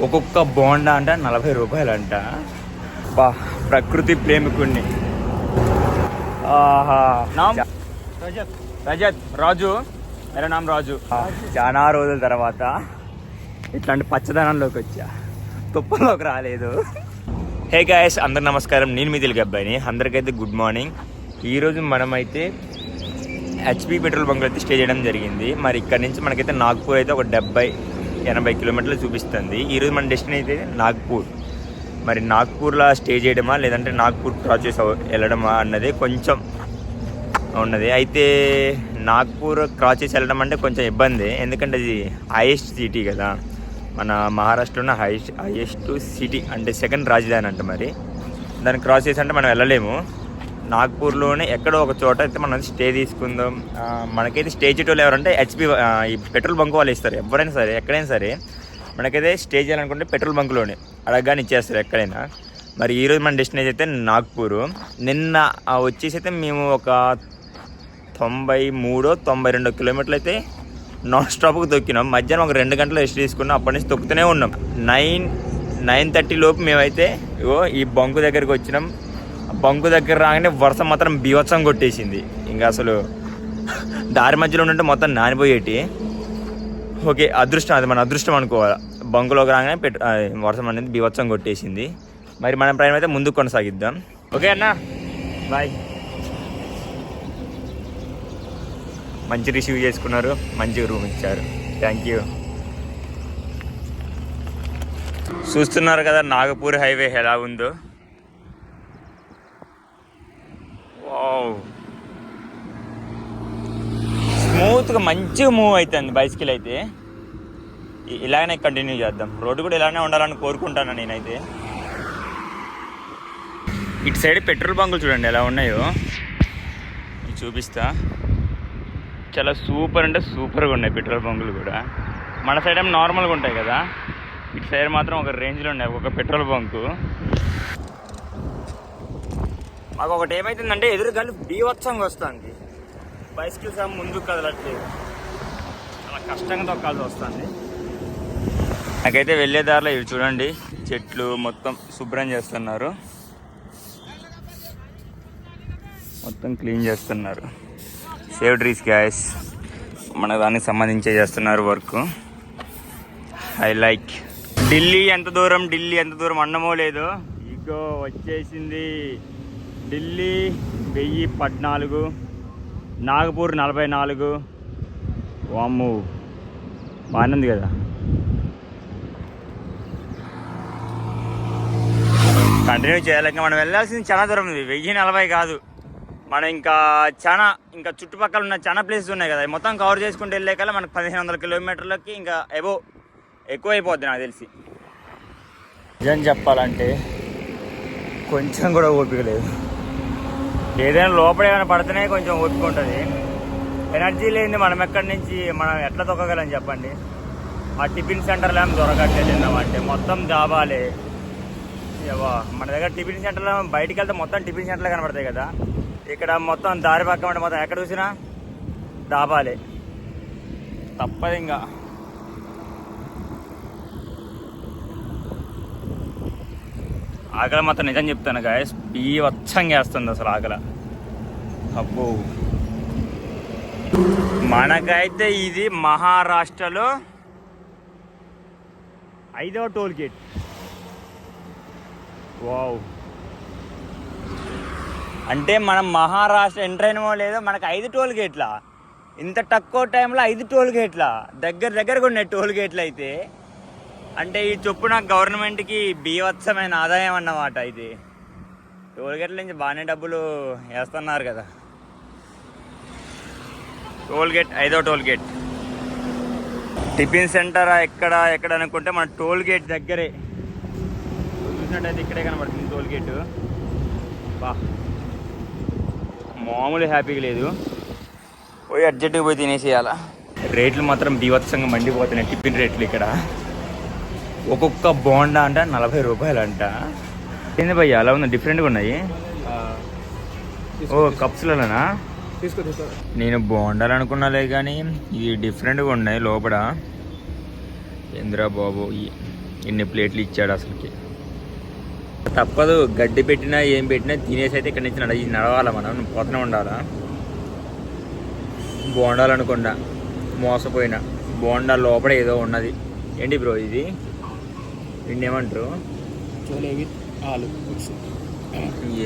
ఒక్కొక్క బోండా అంట నలభై రూపాయలు అంట బా ప్రకృతి ప్రేమికుణ్ణి. ఆహా. రజత్. రజత్ రాజు. మేరా నామ్ రాజు. చాలా రోజుల తర్వాత ఇట్లాంటి పచ్చదనంలోకి వచ్చా. తుప్పలోకి రాలేదు. హే గాయస్ అందరు నమస్కారం. నేను మీ తెలుగు అబ్బాయిని. అందరికైతే గుడ్ మార్నింగ్. ఈరోజు మనమైతే హెచ్పి పెట్రోల్ బంక్లో అయితే స్టే చేయడం జరిగింది. మరి ఇక్కడ నుంచి మనకైతే నాగ్పూర్ అయితే ఒక డెబ్బై ఎనభై కిలోమీటర్లు చూపిస్తుంది. ఈరోజు మన డెస్టినేషన్ అయితే నాగ్పూర్. మరి నాగ్పూర్లో స్టే చేయడమా లేదంటే నాగ్పూర్ క్రాస్ చేసి వెళ్ళడమా అన్నది కొంచెం ఉన్నది. అయితే నాగ్పూర్ క్రాస్ చేసి వెళ్ళడం అంటే కొంచెం ఇబ్బంది. ఎందుకంటే అది హైయెస్ట్ సిటీ కదా. మన మహారాష్ట్రలో హైయెస్ట్ హైయెస్ట్ సిటీ అంటే సెకండ్ రాజధాని అంట మరి. దాన్ని క్రాస్ చేసి అంటే మనం వెళ్ళలేము. నాగ్పూర్లోనే ఎక్కడో ఒక చోట అయితే మనం స్టే తీసుకుందాం. మనకైతే స్టే చేయటోళ్ళు ఎవరంటే హెచ్పి ఈ పెట్రోల్ బంక్ వాళ్ళు ఇస్తారు. ఎవరైనా సరే ఎక్కడైనా సరే మనకైతే స్టే చేయాలనుకుంటే పెట్రోల్ బంక్లోనే అడగగానే ఇచ్చేస్తారు ఎక్కడైనా. మరి ఈరోజు మన డెస్టినేషన్ అయితే నాగ్పూర్. నిన్న వచ్చేసి అయితే మేము ఒక తొంభై మూడో తొంభై రెండో కిలోమీటర్లు అయితే నాన్ స్టాప్కి తొక్కినాం. మధ్యాహ్నం ఒక రెండు గంటలు రెస్ట్ తీసుకున్నాం. అప్పటి నుంచి తొక్కుతూనే ఉన్నాం. నైన్ నైన్ థర్టీ లోపు మేమైతే ఇగో ఈ బంకు దగ్గరికి వచ్చినాం. బంకు దగ్గర రాగానే వర్షం మాత్రం బీవత్సం కొట్టేసింది. ఇంకా అసలు దారి మధ్యలో ఉంటే మొత్తం నానిపోయేటి. ఓకే అదృష్టం అది మన అదృష్టం అనుకోవాలి. బంకులోకి రాగానే పెట్టు వర్షం అనేది బీవత్సం కొట్టేసింది. మరి మన ప్రయాణం అయితే ముందుకు కొనసాగిద్దాం. ఓకే అన్న బాయ్. మంచి రిసీవ్ చేసుకున్నారు మంచి రూమ్ ఇచ్చారు. Thank you. చూస్తున్నారు కదా నాగపూర్ హైవే ఎలా ఉందో వావ్ స్మూత్గా మంచిగా మూవ్ అవుతుంది బైసికల్ అయితే. ఇలాగనే కంటిన్యూ చేద్దాం. రోడ్డు కూడా ఇలానే ఉండాలని కోరుకుంటాను నేనైతే. ఇటు సైడ్ పెట్రోల్ బంకులు చూడండి ఎలా ఉన్నాయో. ఇది చూపిస్తా. చాలా సూపర్ అంటే సూపర్గా ఉన్నాయి పెట్రోల్ బంకులు కూడా. మన సైడ్ ఏమో నార్మల్గా ఉంటాయి కదా. ఇటు సైడ్ మాత్రం ఒక రేంజ్లో ఉన్నాయి. ఒక పెట్రోల్ బంకు. మాకు ఒకటి ఏమైతుందంటే ఎదురు గాలి బీవత్సంగా వస్తుంది. బైసికల్స్ ఏమో ముందుకు కదలట్లేదు. చాలా కష్టంగా తొక్కాల్సి వస్తుంది. నాకైతే వెళ్ళే దారిలో ఇవి చూడండి. చెట్లు మొత్తం శుభ్రం చేస్తున్నారు. మొత్తం క్లీన్ చేస్తున్నారు. సేవ్ ట్రీస్ గ్యాస్ మన దానికి సంబంధించే చేస్తున్నారు వర్క్. ఐ లైక్ ఢిల్లీ ఎంత దూరం? ఢిల్లీ ఎంత దూరం? అన్నమో లేదో. ఇగో వచ్చేసింది. ఢిల్లీ వెయ్యి పద్నాలుగు నాగపూర్ నలభై నాలుగు. వామ్ము బాగానే ఉంది కదా. కంటిన్యూ చేయాలి. మనం వెళ్ళాల్సింది చాలా దూరం ఉంది. వెయ్యి నలభై కాదు. మనం ఇంకా చాలా ఇంకా చుట్టుపక్కల ఉన్న చాలా ప్లేసెస్ ఉన్నాయి కదా. మొత్తం కవర్ చేసుకుంటూ వెళ్ళే కల్లా మనకు పదిహేను వందల కిలోమీటర్లకి ఇంకా ఎబో ఎక్కువ అయిపోద్ది నాకు తెలిసి. నిజం చెప్పాలంటే కొంచెం కూడా ఓపిక లేదు. ఏదైనా లోపల ఏమైనా పడితేనే కొంచెం ఓపిక ఉంటుంది. ఎనర్జీ లేని మనం ఎక్కడి నుంచి మనం ఎట్లా తొక్కగలం చెప్పండి? ఆ టిఫిన్ సెంటర్లో ఏమి దొరకట్లేదు తిన్నామంటే మొత్తం దాబాలే. మన దగ్గర టిఫిన్ సెంటర్లో బయటికి వెళ్తే మొత్తం టిఫిన్ సెంటర్లు కనబడతాయి కదా. ఇక్కడ మొత్తం దారి పక్క మొత్తం ఎక్కడ చూసినా దాబాలే. తప్పదు ఇంకా ఆకలి మాత్రం నిజం చెప్తాను గాయస్ వచ్చంగా వేస్తుంది అసలు ఆకలి. అబ్బో. మనకైతే ఇది మహారాష్ట్రలో ఐదవ టోల్ గేట్. వావ్. అంటే మనం మహారాష్ట్ర ఎంటర్ అయినమో లేదో మనకు ఐదు టోల్ గేట్లా. ఇంత తక్కువ టైంలో ఐదు టోల్ గేట్ల. దగ్గర దగ్గరగా ఉన్నాయి టోల్ గేట్లు అయితే అంటే ఈ చొప్పున గవర్నమెంట్కి బీవత్సమైన ఆదాయం అన్నమాట ఇది. టోల్గేట్ల నుంచి బాగానే డబ్బులు వేస్తున్నారు కదా. టోల్గేట్ ఐదో టోల్గేట్. టిఫిన్ సెంటర్ ఎక్కడ ఎక్కడ అనుకుంటే మన టోల్గేట్ దగ్గరే. చూసినట్టయితే ఇక్కడే కనబడుతుంది టోల్గేటు. బా. మామూలు హ్యాపీగా లేదు. పోయి అర్జెంటుగా పోయి తినేసేయాల. రేట్లు మాత్రం బీవత్సంగా మండిపోతున్నాయి టిఫిన్ రేట్లు ఇక్కడ. ఒక్కొక్క బోండా అంట నలభై రూపాయలు అంట ఏంది భయ్య అలా ఉంది? డిఫరెంట్గా ఉన్నాయి? ఓ కప్స్లలోనా? నేను బోండాలు అనుకున్నాలే కానీ ఇవి డిఫరెంట్గా ఉన్నాయి లోపల. ఏంద్రా బాబు ఈ ఇన్ని ప్లేట్లు ఇచ్చాడు అసలుకి. తప్పదు గడ్డి పెట్టినా ఏం పెట్టినా తినేసి అయితే ఇక్కడి నుంచి నడ నడవాలా మనం? పోతూనే ఉండాలా? బోండాలు అనుకున్నా మోసపోయినా. బోండా లోపల ఏదో ఉన్నది. ఏంటి బ్రో ఇది? దీన్ని ఏమంటారు? Chole with aloo mix.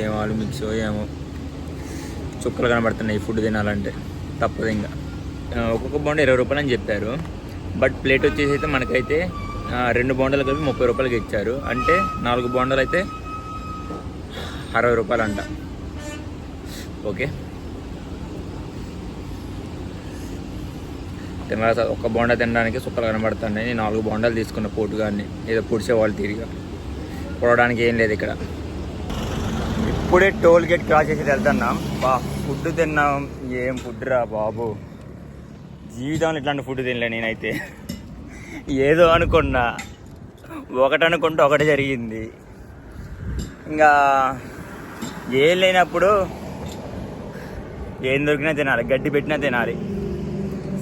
ఏం ఆలు మిక్స్ ఏమో. చుక్కలు కనబడుతున్నాయి ఫుడ్ తినాలంటే. తప్పదు ఇంకా. ఒక్కొక్క బోండా ఇరవై రూపాయలు అని చెప్పారు. బట్ ప్లేట్ వచ్చేసి అయితే మనకైతే రెండు బోండాలు కలిపి ముప్పై రూపాయలకి ఇచ్చారు. అంటే నాలుగు బోండాలు అయితే అరవై రూపాయలు అంట ఓకే? తినాలి ఒక్క బోండా తినడానికి సుక్కలు కనబడుతున్నాయి. నేను నాలుగు బోండాలు తీసుకున్న పోటుగాన్ని ఏదో పుడిచేవాళ్ళు తిరిగా. పొడవడానికి ఏం లేదు ఇక్కడ. ఇప్పుడే టోల్ గేట్ క్రాస్ చేసి వెళ్తున్నాం. బా ఫుడ్ తిన్నాం. ఏం ఫుడ్ రా బాబు? జీవితంలో ఇట్లాంటి ఫుడ్ తినలే నేనైతే. ఏదో అనుకున్నా. ఒకటి అనుకుంటే ఒకటి జరిగింది. ఇంకా ఏం లేనప్పుడు ఏం దొరికినా తినాలి. గడ్డి పెట్టినా తినాలి.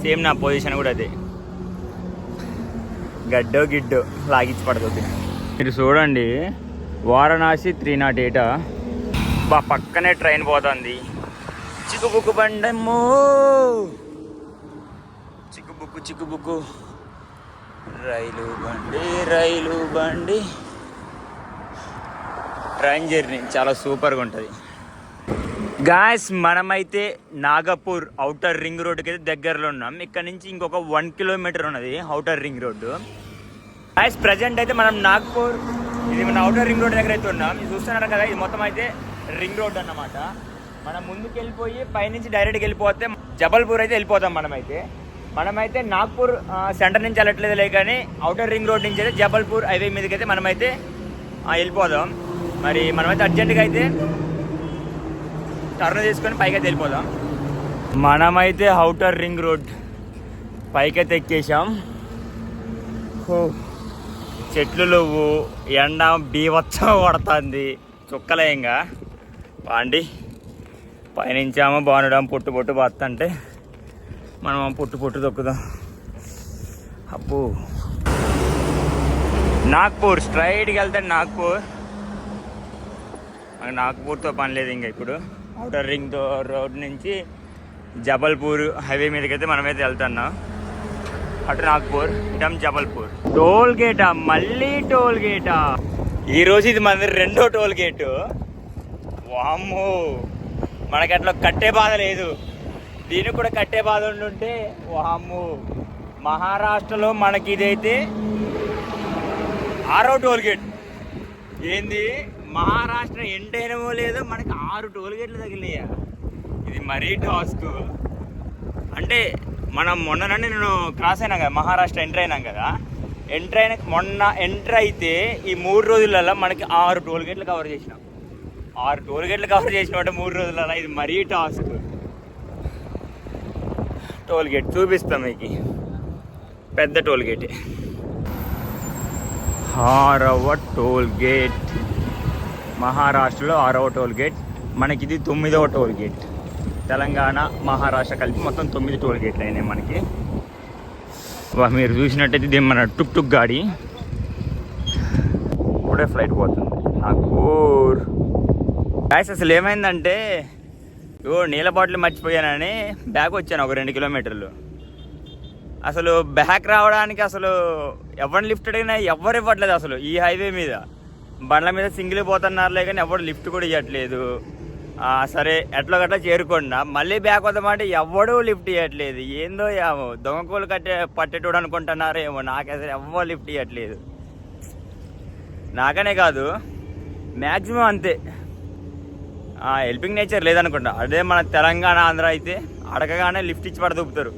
సేమ్ నా పొజిషన్ కూడా అదే. గడ్డో గిడ్డో లాగించి పడుతుంది మీరు చూడండి వారణాసి త్రీ నాట్ ఎయిటా? బా పక్కనే ట్రైన్ పోతుంది. చిక్కుబుక్కు బండమ్మో! చిక్కుబుక్కు చిక్కుబుక్కు రైలు బండి రైలు బండి. ట్రైన్ జర్నీ చాలా సూపర్గా ఉంటుంది. గాయస్ మనమైతే నాగపూర్ అవుటర్ రింగ్ రోడ్కి అయితే దగ్గరలో ఉన్నాం. ఇక్కడ నుంచి ఇంకొక వన్ కిలోమీటర్ ఉన్నది outer ring road guys present అయితే మనం నాగ్పూర్ ఇది మన అవుటర్ రింగ్ రోడ్ దగ్గర అయితే ఉన్నాం. చూస్తున్నారు కదా ఇది మొత్తం అయితే రింగ్ రోడ్ అన్నమాట. మనం ముందుకు వెళ్ళిపోయి పైనుంచి డైరెక్ట్గా వెళ్ళిపోతే జబల్పూర్ అయితే వెళ్ళిపోతాం మనమైతే. మనమైతే నాగ్పూర్ సెంటర్ నుంచి వెళ్ళట్లేదు లే కానీ అవుటర్ రింగ్ రోడ్ నుంచి అయితే జబల్పూర్ హైవే మీదకి అయితే మనమైతే వెళ్ళిపోదాం. మరి మనమైతే అర్జెంటుగా అయితే టర్న్ తీసుకొని పైకైతే వెళ్ళిపోదాం. మనమైతే అవుటర్ రింగ్ రోడ్ పైకైతే ఎక్కేసాం చెట్లు నువ్వు ఎండ బీవత్సం పడుతుంది. చుక్కలే ఇంకా పాండి పయనించాము బాగుండడం పొట్టు పొట్టు బత్తంటే మనం పొట్టు పొట్టు తొక్కుదాం. అప్పు నాగ్పూర్ స్ట్రైట్కి వెళ్తాడు నాగ్పూర్. నాగ్పూర్తో పని లేదు ఇంకా ఇప్పుడు. అవుటర్ రింగ్ రోడ్ నుంచి జబల్పూర్ హైవే మీదకైతే మనమైతే వెళ్తున్నాం. అటు నాగ్పూర్ ఇటం జబల్పూర్. టోల్ గేటా మళ్ళీ టోల్ గేటా. ఈ రోజు ఇది మన రెండో టోల్ గేటు. వామ్మో! మనకి అట్లా కట్టే బాధ లేదు. దీనికి కూడా కట్టే బాధ ఉండుంటే వామ్మో! మహారాష్ట్రలో మనకి ఇదైతే ఆరో టోల్ గేట్. ఏంది? మహారాష్ట్ర ఎంటైనమో లేదో మనకి ఆరు టోల్ గేట్లు తగిలినాయా. ఇది మరీ టాస్క్. అంటే మనం మొన్ననండి నేను క్రాస్ అయినా కదా మహారాష్ట్ర ఎంటర్ అయినాం కదా. ఎంటర్ అయిన మొన్న ఎంటర్ అయితే ఈ మూడు రోజులలో మనకి ఆరు టోల్ గేట్లు కవర్ చేసినాం. ఆరు టోల్ గేట్లు కవర్ అంటే మూడు రోజులలో ఇది మరీ టాస్క్. టోల్ గేట్ చూపిస్తాం మీకు. పెద్ద టోల్ గేటే. ఆరవ టోల్ గేట్. మహారాష్ట్రలో ఆరవ టోల్ గేట్ మనకి ఇది తొమ్మిదవ టోల్ గేట్. తెలంగాణ మహారాష్ట్ర కలిపి మొత్తం తొమ్మిది టోల్ గేట్లు అయినాయి మనకి మీరు చూసినట్టయితే ఇది మన టుక్ టుక్ గాడి. ఇప్పుడే ఫ్లైట్ పోతుంది. నాకు గ్యాస్ అసలు ఏమైందంటే ఓ నీళ్ళ బాటిల్ మర్చిపోయానని బ్యాగ్ వచ్చాను ఒక రెండు కిలోమీటర్లు. అసలు బ్యాక్ రావడానికి అసలు ఎవరిని లిఫ్ట్ అడిగినా ఎవరు ఇవ్వట్లేదు అసలు ఈ హైవే మీద. బండ్ల మీద సింగిల్ పోతున్నారులే కానీ ఎవడు లిఫ్ట్ కూడా ఇవ్వట్లేదు సరే ఎట్లా గట్లా చేరుకున్నా మళ్ళీ బ్యాక్ వద్దామంటే ఎవడూ లిఫ్ట్ ఇవ్వట్లేదు ఏందో ఏమో దొంగకూలు కట్టే పట్టేటోడు అనుకుంటున్నారేమో నాకు ఎవరు ఎవ్వరు లిఫ్ట్ ఇవ్వట్లేదు నాకనే కాదు మ్యాక్సిమం అంతే. హెల్పింగ్ నేచర్ లేదనుకుంటా. అదే మన తెలంగాణ ఆంధ్ర అయితే అడగగానే లిఫ్ట్ ఇచ్చి పడదూపుతారు.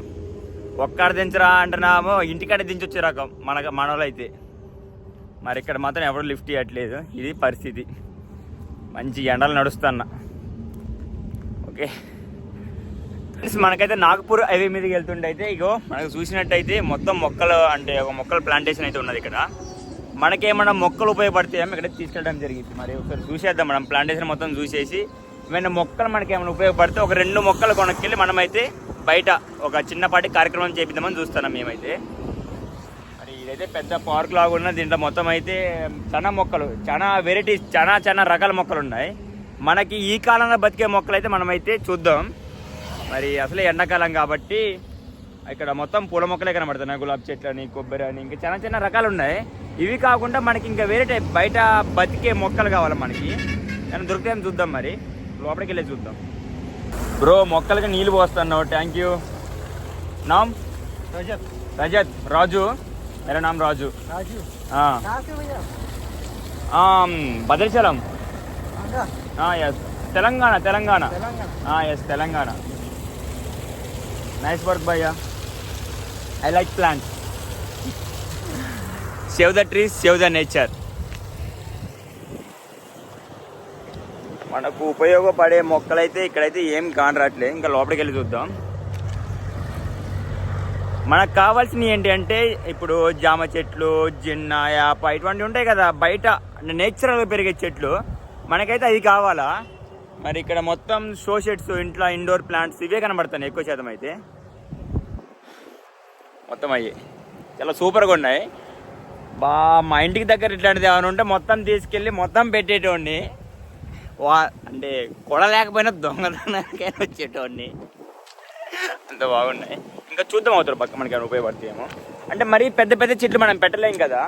ఒక్కడ దించరా అంటున్నామో ఇంటికాడ దించొచ్చే రకం మన మనలో అయితే మరి ఇక్కడ మాత్రం ఎవరు లిఫ్ట్ ఇవ్వట్లేదు ఇది పరిస్థితి. మంచి ఎండలు నడుస్తున్నా. ఓకే. మనకైతే నాగపూర్ హైవే మీదకి వెళ్తుంటే అయితే ఇగో మనకు చూసినట్టయితే మొత్తం మొక్కలు అంటే ఒక మొక్కల ప్లాంటేషన్ అయితే ఉన్నది ఇక్కడ. మనకేమన్నా మొక్కలు ఉపయోగపడతాయేమో ఇక్కడ తీసుకెళ్ళడం జరిగింది. మరి ఒకసారి చూసేద్దాం. మనం ప్లాంటేషన్ మొత్తం చూసేసి ఏమైనా మొక్కలు మనకి ఏమైనా ఉపయోగపడితే ఒక రెండు మొక్కలు కొనక్కెళ్ళి మనమైతే బయట ఒక చిన్నపాటి కార్యక్రమం చేపిద్దామని చూస్తున్నాం మేమైతే. అయితే పెద్ద పార్క్ లాగా ఉన్నది దీంట్లో మొత్తం అయితే చనా మొక్కలు చాలా వెరైటీస్ చాలా చాలా రకాల మొక్కలు ఉన్నాయి. మనకి ఈ కాలంలో బతికే మొక్కలు అయితే మనమైతే చూద్దాం. మరి అసలే ఎండాకాలం కాబట్టి ఇక్కడ మొత్తం పూల మొక్కలే కనబడుతున్నాయి. గులాబ్ చెట్లు అని కొబ్బరి అని ఇంకా చాలా చిన్న రకాలు ఉన్నాయి. ఇవి కాకుండా మనకి ఇంకా వేరే బయట బతికే మొక్కలు కావాలి మనకి. నేను దొరికితే చూద్దాం మరి. లోపలికి వెళ్ళి చూద్దాం. బ్రో మొక్కలకి నీళ్ళు పోస్తున్నావు. థ్యాంక్ యూ నామ్? రజత్. రజత్ రాజు. मेरा नाम राजू राजू हाँ कहाँ से भैया um, Bhadrachalam Andhra yes Telangana Telangana Telangana yes Telangana nice work భయ్యా I like plant save the trees save the nature మనకు ఉపయోగపడే మొక్కలైతే ఇక్కడైతే ఏం కానరాట్లే ఇంకా లోపలికి వెళ్ళి చూద్దాం మనకు కావాల్సినవి ఏంటి అంటే ఇప్పుడు జామ చెట్లు జిన్న యాప ఇటువంటివి ఉంటాయి కదా బయట నేచురల్గా పెరిగే చెట్లు. మనకైతే అది కావాలా? మరి ఇక్కడ మొత్తం షో షెడ్స్ ఇంట్లో ఇండోర్ ప్లాంట్స్ ఇవే కనబడతాయి ఎక్కువ శాతం అయితే. మొత్తం అయ్యి. చాలా సూపర్గా ఉన్నాయి. బా మా ఇంటికి దగ్గర ఇట్లాంటిది ఏమైనా ఉంటే మొత్తం తీసుకెళ్ళి మొత్తం పెట్టేటోడిని. వా అంటే కొడలేకపోయినా దొంగతనానికైనా వచ్చేటోడిని. అంత బాగున్నాయి. ఇంకా చూద్దాం అవుతారు పక్క మనకి ఏమైనా ఉపయోగపడతాయేమో అంటే మరీ పెద్ద పెద్ద చెట్లు మనం పెట్టలేం కదా.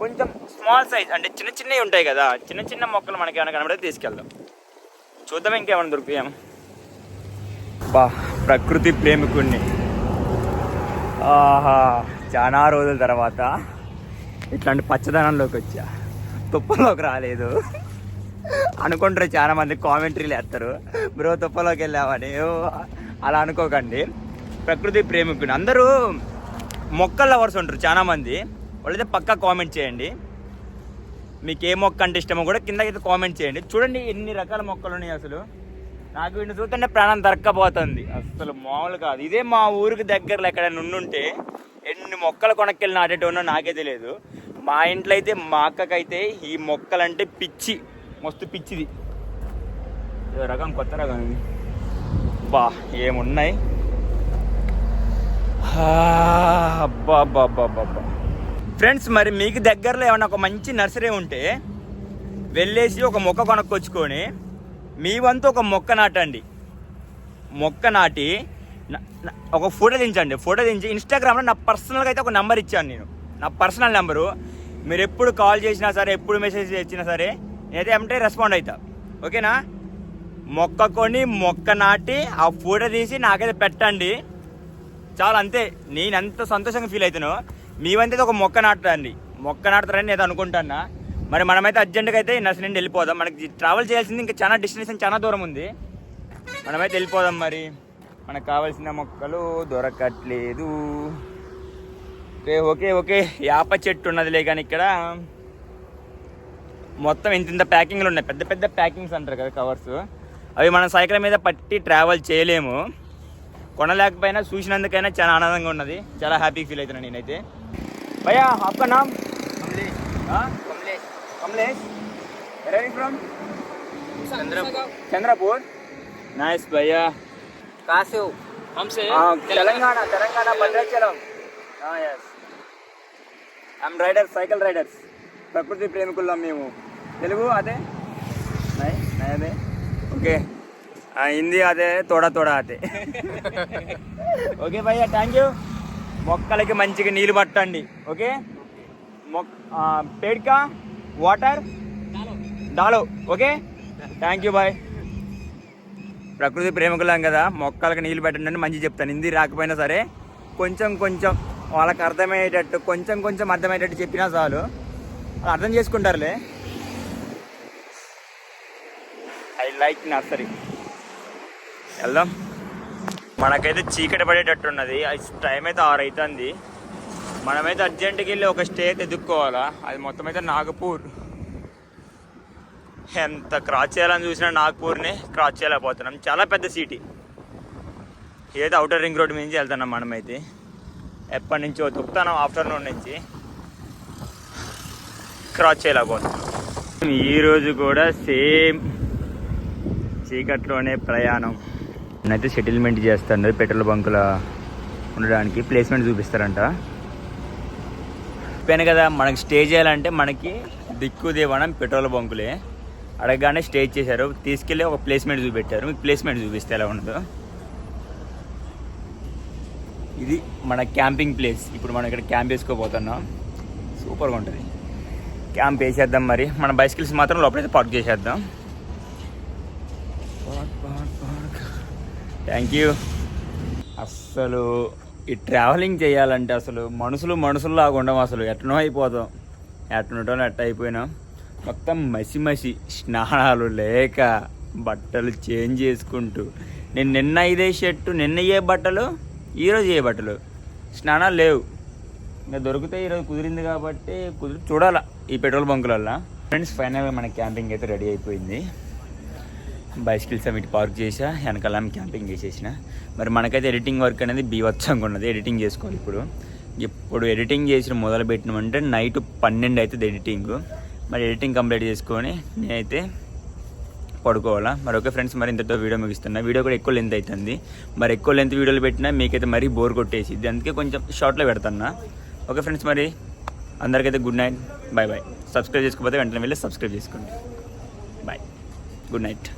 కొంచెం స్మాల్ సైజ్ అంటే చిన్న చిన్నవి ఉంటాయి కదా. చిన్న చిన్న మొక్కలు మనకి ఏమైనా కనబడితే తీసుకెళ్దాం. చూద్దాం ఇంకేమైనా దొరుకుతాయేమో బా ప్రకృతి ప్రేమికుణ్ణి. ఆహా చాలా రోజుల తర్వాత ఇట్లాంటి పచ్చదనంలోకి వచ్చా. తుప్పలోకి రాలేదు. అనుకుంటారు చాలా మంది కామెంటరీలు వేస్తారు. బ్రో తుప్పలోకి వెళ్ళామని ఓ, అలా అనుకోకండి. ప్రకృతి ప్రేమికుడు అందరూ మొక్కల లవర్స్ ఉంటారు చాలామంది. వాళ్ళైతే పక్కా కామెంట్ చేయండి. మీకు ఏ మొక్క అంటే ఇష్టమో కూడా కింద అయితే కామెంట్ చేయండి. చూడండి ఎన్ని రకాల మొక్కలు ఉన్నాయి అసలు. నాకు వీడిని చూస్తుంటే ప్రాణం దొరక్కపోతుంది అసలు మామూలు కాదు. ఇదే మా ఊరికి దగ్గరలో ఎక్కడైనా ఉండుంటే ఎన్ని మొక్కలు కొనక్కెళ్ళి నాటేటోనో నాకే తెలియదు మా ఇంట్లో అయితే మా అక్కకైతే ఈ మొక్కలంటే పిచ్చి. మస్తు పిచ్చిది. రకం కొత్త రకం ఇది. బా ఏమున్నాయి? ఆ, ఫ్రెండ్స్ మరి మీకు దగ్గరలో ఏమైనా ఒక మంచి నర్సరీ ఉంటే వెళ్ళేసి ఒక మొక్క కొనుక్కొచ్చుకొని మీ వంతు ఒక మొక్క నాటండి. మొక్క నాటి ఒక ఫోటో దించండి. ఫోటో దించి ఇన్స్టాగ్రామ్లో నా పర్సనల్గా అయితే ఒక నెంబర్ ఇచ్చాను నేను. నా పర్సనల్ నెంబరు మీరు ఎప్పుడు కాల్ చేసినా సరే ఎప్పుడు మెసేజ్ ఇచ్చినా సరే నేనైతే ఏమంటే రెస్పాండ్ అవుతా ఓకేనా మొక్క కొని మొక్క నాటి ఆ ఫోటో తీసి నాకైతే పెట్టండి. చాలా అంతే. నేను ఎంత సంతోషంగా ఫీల్ అవుతానో మీ వంతైతే ఒక మొక్క నాటుతారండి మొక్క నాటుతారని నేను అనుకుంటున్నా. మరి మనమైతే అర్జెంటుగా అయితే నర్సరీ నుండి వెళ్ళిపోదాం. మనకి ట్రావెల్ చేయాల్సింది ఇంకా చాలా డెస్టినేషన్ చాలా దూరం ఉంది. మనమైతే వెళ్ళిపోదాం మరి. మనకు కావాల్సిన మొక్కలు దొరకట్లేదు. Okay okay okay. యాప చెట్టు ఉన్నదిలే కానీ ఇక్కడ మొత్తం ఇంత ఇంత ప్యాకింగ్లు ఉన్నాయి. పెద్ద పెద్ద ప్యాకింగ్స్ అంటారు కదా కవర్స్ అవి మనం సైకిల్ మీద పట్టి ట్రావెల్ చేయలేము. కొనలేకపోయినా చూసినందుకైనా చాలా ఆనందంగా ఉన్నది. చాలా హ్యాపీ ఫీల్ అవుతున్నాను నేనైతే. భయ్యా అక్క నామ్? ఫ్రమ్ చంద్రపూర్. నైస్ భయ్యా. కాసివ్ Telangana Telangana Bhadrachalam. Yes rider cycle riders ప్రకృతి ప్రేమికుల్లో మేము. తెలుగు అదే? అదే ఓకే హిందీ అదే తోడా తోడా అదే. ఓకే భయ్యా థ్యాంక్ యూ మొక్కలకి మంచిగా నీళ్ళు పట్టండి ఓకే? మొక్ పేడ్కా వాటర్ డాలో ఓకే? థ్యాంక్ యూ బాయ్ ప్రకృతి ప్రేమికులం కదా మొక్కలకు నీళ్ళు పెట్టండి అని మంచి చెప్తాను. హిందీ రాకపోయినా సరే కొంచెం కొంచెం వాళ్ళకి అర్థమయ్యేటట్టు కొంచెం కొంచెం అర్థమయ్యేటట్టు చెప్పినా చాలు. వాళ్ళు అర్థం చేసుకుంటారులే. ఐ లైక్ నర్సరీ వెళ్దాం. మనకైతే చీకటి పడేటట్టున్నది. టైం అయితే ఆరు అవుతుంది మనమైతే అర్జెంటుకి వెళ్ళి ఒక స్టే అయితే ఎదుక్కోవాలా అది మొత్తం అయితే నాగపూర్. ఎంత క్రాస్ చేయాలని చూసినా నాగపూర్ని క్రాస్ చేయలేకపోతున్నాం. చాలా పెద్ద సిటీ. ఏదో అవుటర్ రింగ్ రోడ్ నుంచి వెళ్తున్నాం మనమైతే. ఎప్పటి నుంచో తొక్కుతాను ఆఫ్టర్నూన్ నుంచి. క్రాస్ చేయలేకపోతున్నాం. ఈరోజు కూడా సేమ్ చీకట్లోనే ప్రయాణం. నేనైతే సెటిల్మెంట్ చేస్తాను. పెట్రోల్ బంకుల ఉండడానికి ప్లేస్మెంట్ చూపిస్తారంట. చెప్పాను కదా మనకి స్టే చేయాలంటే మనకి దిక్కు దేవనం పెట్రోల్ బంకులే. అడగగానే స్టే చేశారు. తీసుకెళ్ళి ఒక ప్లేస్మెంట్ చూపెట్టారు. మీకు ప్లేస్మెంట్ చూపిస్తే ఎలా ఉండదు ఇది మన క్యాంపింగ్ ప్లేస్ ఇప్పుడు మనం ఇక్కడ క్యాంప్ వేసుకోబోతున్నాం. సూపర్గా ఉంటుంది. క్యాంప్ వేసేద్దాం మరి. మన బైసికల్స్ మాత్రం లోపలైతే పార్క్ చేసేద్దాం. థ్యాంక్ యూ అస్సలు ఈ ట్రావెలింగ్ చేయాలంటే అసలు మనుషులు మనుషుల్లాగా ఉండం అసలు ఎట్నో అయిపోతాం. ఎట్నుంటో ఎట్ట అయిపోయినాం. మొత్తం మసి మసి స్నానాలు లేక బట్టలు చేంజ్ చేసుకుంటూ నేను నిన్న ఇదే షర్టు నిన్న ఏ బట్టలు ఈరోజు ఏ బట్టలు. స్నానాలు లేవు. ఇంకా దొరికితే ఈరోజు కుదిరింది కాబట్టి కుదిరి చూడాలా ఈ పెట్రోల్ బంకులల్లో. ఫ్రెండ్స్ ఫైనల్గా మన క్యాంపింగ్ అయితే రెడీ అయిపోయింది. బైసికల్స్ అవి పార్క్ చేసా వెనకాల క్యాంపింగ్ చేసేసిన. మరి మనకైతే ఎడిటింగ్ వర్క్ అనేది బీవత్సంగా ఉన్నది ఎడిటింగ్ చేసుకోవాలి ఇప్పుడు. ఇప్పుడు ఎడిటింగ్ చేసిన మొదలు పెట్టినామంటే నైట్ పన్నెండు అవుతుంది ఎడిటింగ్. మరి ఎడిటింగ్ కంప్లీట్ చేసుకొని నేనైతే పడుకోవాలా. మరి ఓకే ఫ్రెండ్స్ మరి ఇంతతో వీడియో ముగిస్తున్నా. వీడియో కూడా ఎక్కువ లెంత్ అవుతుంది మరి ఎక్కువ లెంత్ వీడియోలు పెట్టినా మీకైతే మరీ బోర్ కొట్టేసి అందుకే కొంచెం షార్ట్లో పెడుతున్నా. ఓకే ఫ్రెండ్స్ మరి అందరికైతే good night bye bye subscribe చేసుకోకపోతే వెంటనే వెళ్ళి సబ్స్క్రైబ్ చేసుకోండి. Bye good night